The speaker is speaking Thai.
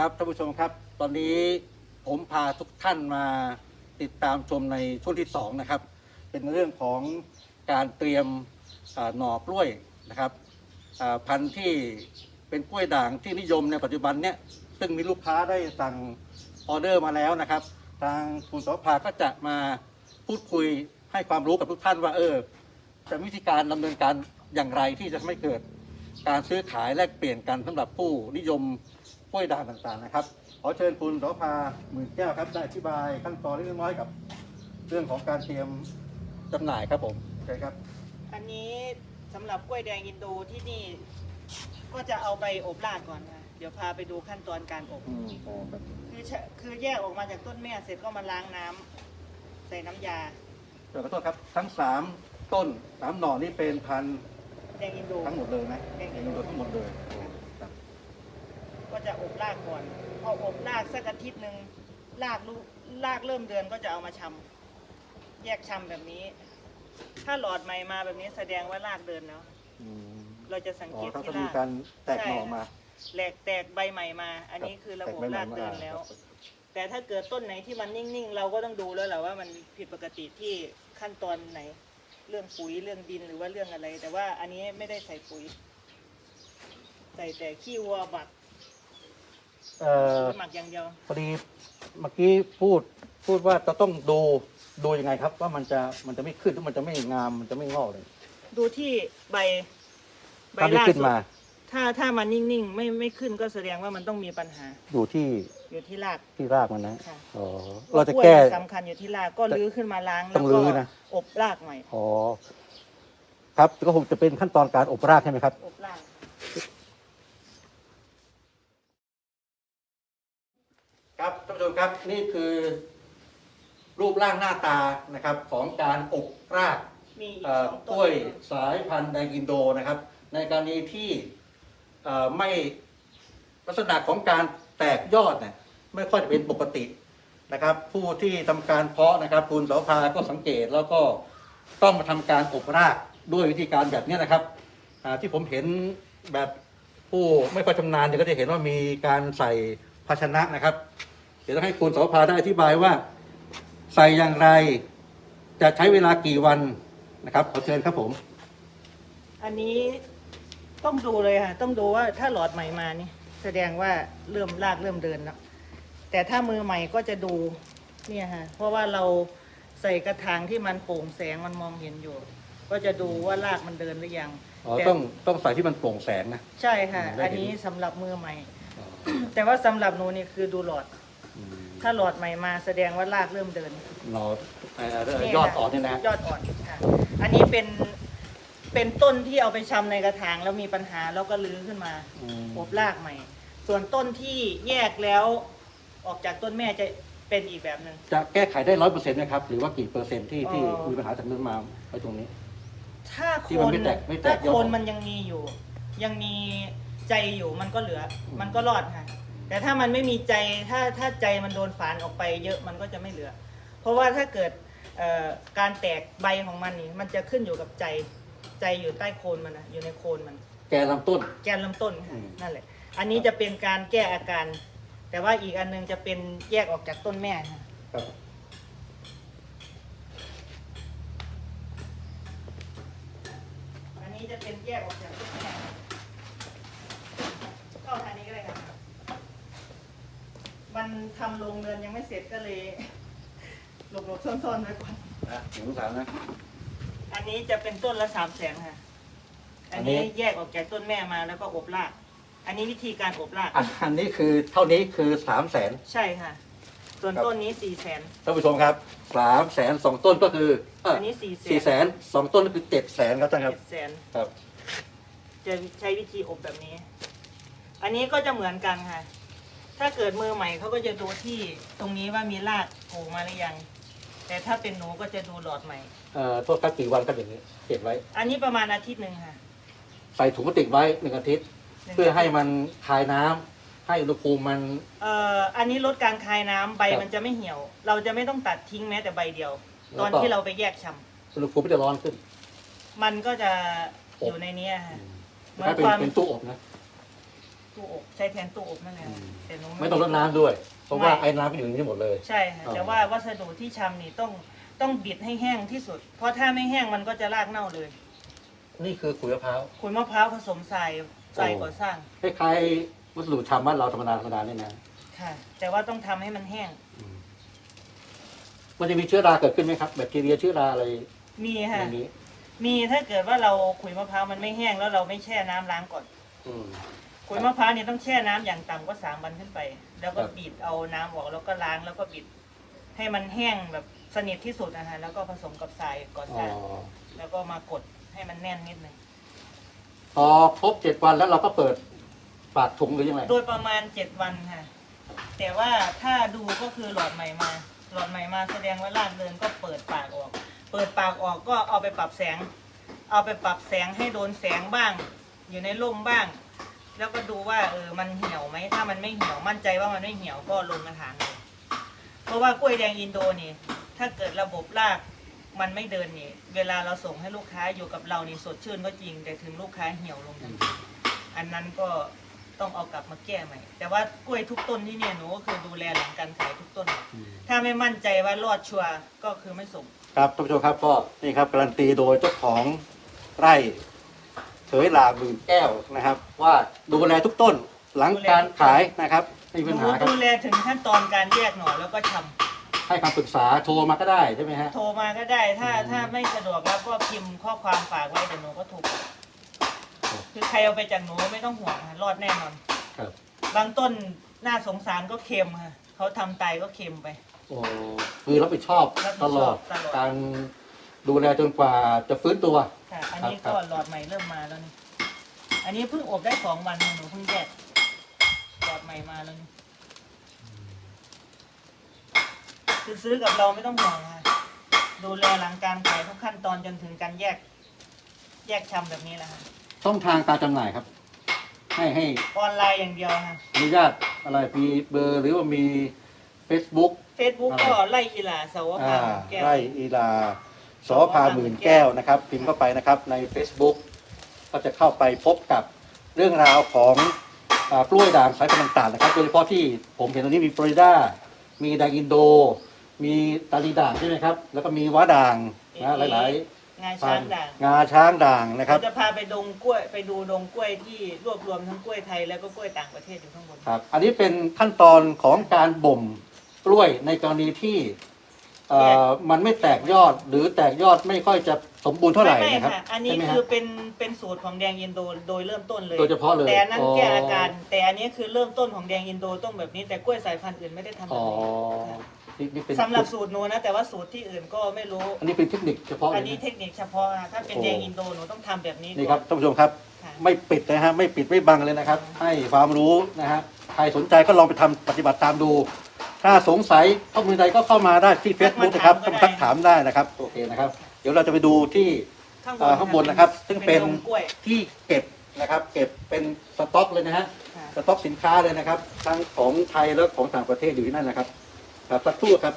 ครับท่านผู้ชมครับ ตอนนี้ผมพาทุกท่านมาติดตามชมในช่วงที่2นะครับ เป็นเรื่องของการเตรียมหน่อกล้วยนะครับพันธุ์ที่เป็นกล้วยด่างที่นิยมในปัจจุบันเนี่ยซึ่งมีลูกค้าได้สั่งออเดอร์มาแล้วนะครับ ทางคุณสภาก็จะมาพูดคุยให้ความรู้กับทุกท่านว่าเออจะมีวิธีการดำเนินการอย่างไรที่จะไม่เกิด การซื้อขายแลกเปลี่ยนกันสำหรับผู้นิยม กล้วยด่างต่างๆนะครับ ขอเชิญคุณโสภาหมื่นแก้วครับได้อธิบายขั้นตอนเล็กน้อยกับ เรื่องของการเตรียมจำหน่ายครับผมใช่ครับ อันนี้สำหรับกล้วยแดงอินโดที่นี่ ก็จะเอาไปอบลาดก่อนค่ะเดี๋ยวพาไปดูขั้นตอนการอบอืมอ๋อครับคือชะคือแยกออกมาจากต้นแม่เสร็จก็มาล้างน้ำใส่น้ำยาเดี๋ยวขอโทษครับทั้งสามต้นสามหน่อนี่เป็นพันธุ์แดงอินโด ทั้งหมดเลยนะแดงอิเป็นนโดทั้งหมดเลยครับก็ จะอบรากก่อน พออบรากสักอาทิตย์หนึ่งรากลูกรากเริ่มเดือนก็จะเอามาชำแยกชำแบบนี้ ถ้าหลอดใหม่มาแบบนี้แสดงว่ารากเดินแล้วอืมเราจะสังอ๋เกอตถ้าที่จะมีราก การแตกหน่อมา แหลกแตกใบใหม่มา อันนี้คือระบบแตกใบใหม่รากเดินมาแล้วครับแต่ถ้าเกิดต้นไหนที่มันนิ่งๆ เราก็ต้องดูแล้วแหละว่ามันผิดปกติที่ขั้นตอนไหน เรื่องปุ๋ยเรื่องดินหรือว่าเรื่องอะไร แต่ว่าอันนี้ไม่ได้ใส่ปุ๋ย ใส่แต่ขี้วัวหมัก เอ่อหมักอย่างเดียวพอดีเมื่อกี้พูดพูดว่าจะต้องดูดูยังไงครับ ว่ามันจะมันจะไม่ขึ้นหรือมันจะไม่งามมันจะไม่งอกเลยดูที่ใบใบถ้าไม่ล่าขึ้นสุดมา ถ้าถ้ามันนิ่งๆ ไม่ไม่ขึ้นก็แสดงว่ามันต้องมีปัญหา อยู่ที่อยู่ที่ราก ที่รากมันนะค่ะ อ๋อเราจะกล้วยแก้สำคัญอยู่ที่รากก็รื้อขึ้นมาล้างต้แล้อวงก็รื้อนะ อบรากใหม่ อ๋อครับก็คงจะเป็นขั้นตอนการอบรากใช่ไหมครับ อบราก ครับท่าน ผู้ชมครับนี่คือ รูปร่างหน้าตานะครับของการอบรากมีอีกเอ่อสองกต้ล้วยนสายพันธุ์แดงอินโดนะครับ ในกรณีที่เอ่อไม่ลักษณะของการแตกยอดเนี่ยไม่ค่อยจะเป็นปกตินะครับ ผู้ที่ทำการเพาะนะครับ คุณโสภาก็สังเกตแล้วก็ต้องมาทำการอบรากด้วยวิธีการแบบเนี้ยนะครับอ่าที่ผมเห็นแบบผู้ไม่ค่อยชำนาญเนี่ยก็จะเห็นว่ามีการใส่ภาชนะนะครับ เดี๋ยวต้องให้คุณโสภาได้อธิบายว่า ใส่อย่างไร จะใช้เวลากี่วันนะครับขอเชิญครับผม อันนี้ต้องดูเลยค่ะ ต้องดูว่าถ้าหลอดใหม่มานี่ แสดงว่าเริ่มรากเริ่มเดินแล้วแต่ถ้ามือใหม่ก็จะดูเนี่ยค่ะ เพราะว่าเราใส่กระถางที่มันโปร่งแสงมันมองเห็นอยู่ ก็จะดูว่ารากมันเดินหรือยังอ๋อแต่ต้องต้องใส่ที่มันโปร่งแสงนะ ใช่ค่ะอืมได้อันเห็นนี้สำหรับมือใหม่อ๋อแต่ว่าสำหรับหนูนี่คือดูหลอดอืม ถ้าหลอดใหม่มาแสดงว่ารากเริ่มเดินหนอเอ่อเอ่อนี่ยอดค่ะอ่อนเนี่ยนะ ยอดอ่อนค่ะอันนี้เป็นเป็นต้นที่เอาไปชำในกระถางแล้วมีปัญหาแล้วก็ลื้อขึ้นมาอืม อบรากใหม่ ส่วนต้นที่แยกแล้วออกจากต้นแม่จะเป็นอีกแบบหนึ่ง จะแก้ไขได้ร้อยเปอร์เซ็นต์นะครับ หรือว่ากี่เปอร์เซ็นต์ที่ที่อ๋อมีปัญหาจากนั้นมาไว้ตรงนี้ ถ้าที่โคมันนไม่แตกไม่แตกถ้ายอดโคนมันยังมีอยู่ ยังมีใจอยู่มันก็เหลือมันก็รอดค่ะ แต่ถ้ามันไม่มีใจถ้าถ้าใจมันโดนฝานออกไป เยอะมันก็จะไม่เหลือ เพราะว่าถ้าเกิดเอ่อการแตกใบของมันนี่มันจะขึ้นอยู่กับใจใจอยู่ใต้โคนมันนะอยู่ในโคนมัน แกนลำต้น แกนลำต้นค่ะอืมนั่นแหละ อันนี้จะเป็นการแก้อาการ แต่ว่าอีกอันหนึงจะเป็นแยกออกจากต้นแม่ค่ะครับอันนี้จะเป็นแยกออกจากต้นแม่เข้าทางนี้ก็ได้ค่ะมัน ทำโรงเรือนยังไม่เสร็จก็เลยหลบๆซ่อนๆไว้ก่อน นะถึงสามนะ อันนี้จะเป็นต้นละสามแสนค่ะ อันอันนี้นี้ แยกออกจากต้นแม่มาแล้วก็อบราก อันนี้วิธีการอบราก อะอันนี้คือเท่านี้คือสามแสน ใช่ค่ะ ส่วนครับ ต้นนี้สี่แสน ท่านผู้ชมครับสามแสนสองต้นก็คือเอออันนี้สี่แสสี่แสนสองต้นก็คือเจ็ดแสนครับท่านครับเจ็ดแสน ครับ จะใช้วิธีอบแบบนี้ อันนี้ก็จะเหมือนกันค่ะ ถ้าเกิดมือใหม่เขาก็จะดูที่ตรงนี้ว่ามีรากโผล่มาหรือยัง แต่ถ้าเป็นหนูก็จะดูหลอดใหม่ เอ่อโทษครับกี่วันครับอย่างนี้ เก็บไว้ อันนี้ประมาณอาทิตย์หนึ่งค่ะใส่ถุงพลาสติกไว้หนึ่งอาทิตย์เพื่อให้มันคายน้ำให้อุณหภูมิมัน เอ่ออันนี้ลดการคายน้ำใบครับมันจะไม่เหี่ยว เราจะไม่ต้องตัดทิ้งแม้แต่ใบเดียว แล้วตอนก็ที่เราไปแยกชำอุณหภูมิมันจะร้อนขึ้นมันก็จะอบอยู่ในเนี้ยค่ะ เหมือนถ้าเป็นความ เป็นตู้อบนะ ตู้อบใช้แทนตู้อบนั่นแหละอืม แต่หนู ไม่ต้องรดน้ำด้วย เพราะว่าไม่ ไอ้น้ำก็อยู่ในนี้หมดเลย ใช่ค่ะอ๋อ แต่ว่าวัสดุที่ชำนี่ต้องต้องบิดให้แห้งที่สุด เพราะถ้าไม่แห้งมันก็จะรากเน่าเลยนี่คือขุยมะพร้าวขุยมะพร้าวผสมทรายทรายโอ้ก่อสร้างคล้ายๆวัสดุชำบ้านเราธรรมดาธรรมดาเนี่ยนะค่ะ แต่ว่าต้องทำให้มันแห้ง อืมมันจะมีเชื้อราเกิดขึ้นไหมครับแบคทีเรียเชื้อราอะไรมีอค่ะย่างนี้มีถ้าเกิดว่าเราขุยมะพร้าวมันไม่แห้งแล้วเราไม่แช่น้ำล้างก่อน อืม ขุยมะพร้าวเนี่ยต้องแช่น้ำอย่างต่ำก็สามวันขึ้นไป แล้วก็ครับ บีบเอาน้ำออกแล้วก็ล้างแล้วก็บิดให้มันแห้งแบบสนิทที่สุดนะคะแล้วก็ผสมกับทรายก่อสอ๋อร้างแล้วก็มากดให้มันแน่นนิดนึงพอครบเจ็ดวันแล้วเราก็เปิดปากถุงหรือยังไงโดยประมาณเจ็ดวันค่ะแต่ว่าถ้าดูก็คือหลอดใหม่มา หลอดใหม่มาแสดงว่าลาดเดินก็เปิดปากออก เปิดปากออกก็เอาไปปรับแสง เอาไปปรับแสงให้โดนแสงบ้าง อยู่ในร่มบ้าง แล้วก็ดูว่าเออมันเหี่ยวไหมถ้ามันไม่เหี่ยวมั่นใจว่ามันไม่เหี่ยวก็ลงกระถางเลยเพราะว่ากล้วยแดงอินโดนี่ถ้าเกิดระบบรากมันไม่เดินนี่เวลาเราส่งให้ลูกค้าอยู่กับเรานี่สดชื่นก็จริง แต่ถึงลูกค้าเหี่ยวลงทันทีอันนั้นก็ต้องเอากลับมาแก้ใหม่ แต่ว่ากล้วยทุกต้นที่เนี่ยหนูก็คือดูแลหลังการขายทุกต้นอืมถ้าไม่มั่นใจว่ารอดชัวร์ก็คือไม่ส่ง ครับท่านผู้ชมครับก็นี่ครับการันตีโดยเจ้าของไร่ เฉยหลาหมื่นแก้วนะครับ ว่าดูแลทุกต้นหลังการขายนะครับไม่มีปัญหาครับดูแลถึงขั้นตอนการแยกหน่อแล้วก็ชำให้คำปรึกษาโทรมาก็ได้ใช่ไหมฮะ โทรมาก็ได้ถ้าอืมถ้าไม่สะดวกแล้วก็พิมพ์ข้อความฝากไว้เดี๋ยวหนูก็ถูกคือใครเอาไปจากหนูไม่ต้องห่วงค่ะรอดแน่นอนครับ บางต้นน่าสงสารก็เค็มค่ะเขาทำไตก็เค็มไปโอ้คือรับผิดชอบรับผิตดชอบลอดตลอดการดูแลจนกว่าจะฟื้นตัว ค่ะ อันนี้ครัก็บหลอดใหม่เริ่มมาแล้วนี่ อันนี้เพิ่งอบได้สองวันค่ะหนูเพิ่งแยกหลอดใหม่มาแล้วนี่คือซื้อกับเราไม่ต้องห่วงค่ะดูแลหลังการขายทุกขั้นตอนจนถึงการแยก แยกชำแบบนี้แหละค่ะ ช่องทางการจำหน่ายครับ ให้ให้ออนไลน์อย่างเดียวค่ะ อนุญาตอะไรมีเบอร์หรือว่ามี Facebook เฟซบุ๊กอ่าก็ไล่กีฬาสาวอ่าพาแก้ว ไร่อีลา สอพาหมื่นแก้วนะครับ พิมพ์เข้าไปนะครับใน Facebook ก็จะเข้าไปพบกับเรื่องราวของอ่ากล้วยด่างสายพันธุ์ต่างๆนะครับ โดยเฉพาะที่ผมเห็นตอนนี้มีฟลอริดา มีด่างอินโด มีตาลีด่างใช่ไหมครับ แล้วก็มีว้าด่างนะหลายงานๆพัช้างนธุ์ด่างงาช้างด่างนะครับเราจะพาไปดงกล้วยไปดูดงกล้วยที่รวบรวมทั้งกล้วยไทยแล้วก็กล้วยต่างประเทศอยู่ข้างบนครับ อันนี้เป็นขั้นตอนของการบ่มกล้วยในกรณีที่ เอ่อมันไม่แตกยอดหรือแตกยอดไม่ค่อยจะสมบูรณ์เท่าไหร่ไม่นะครับ ค่ะอันนี้ใช่ไหมคืฮะอเป็นเป็นสูตรของแดงอินโดโดยเริ่มต้นเลยโดยเฉพาะเลยแต่อันนั้นอ๋อ แก้อาการ แต่อันนี้คือเริ่มต้นของแดงอินโดต้องแบบนี้แต่กล้วยสายพันธุ์อื่นไม่ได้ทำแบอ๋อบนี้ค่ะนี่นี่เป็นสำหรับสูตรหนูนะ แต่ว่าสูตรที่อื่นก็ไม่รู้ อันนี้เป็นเทคนิคเฉพาะเลอันยนี้นะ เทคนิคเฉพาะค่ะถ้าเป็นโอ้ แดงอินโดหนูต้องทำแบบนี้นี่คก่รัอบนท่านผู้ชมครับ ค่ะ ไม่ปิดนะฮะไม่ปิดไม่บังเลยนะครับ ให้ความรู้นะฮะใครสนใจก็ลองไปทำปฏิบัติตามดู ถ้าสงสัยข้อมูลใดก็เข้ามาได้ที่ Facebook นะครับเข้ามาทักถามได้นะครับโอเคนะครับ เดี๋ยวเราจะไปดูที่ข้างบเอ่อนข้างบนนะครับ ซึ่งเป็นดงกล้วย ที่เก็บนะครับเก็บเป็นสต็อกเลยนะฮะค่ะ สต็อกสินค้าเลยนะครับทั้งของไทยและของต่างประเทศอยู่ที่นั่นนะครับครับสักครู่ครับ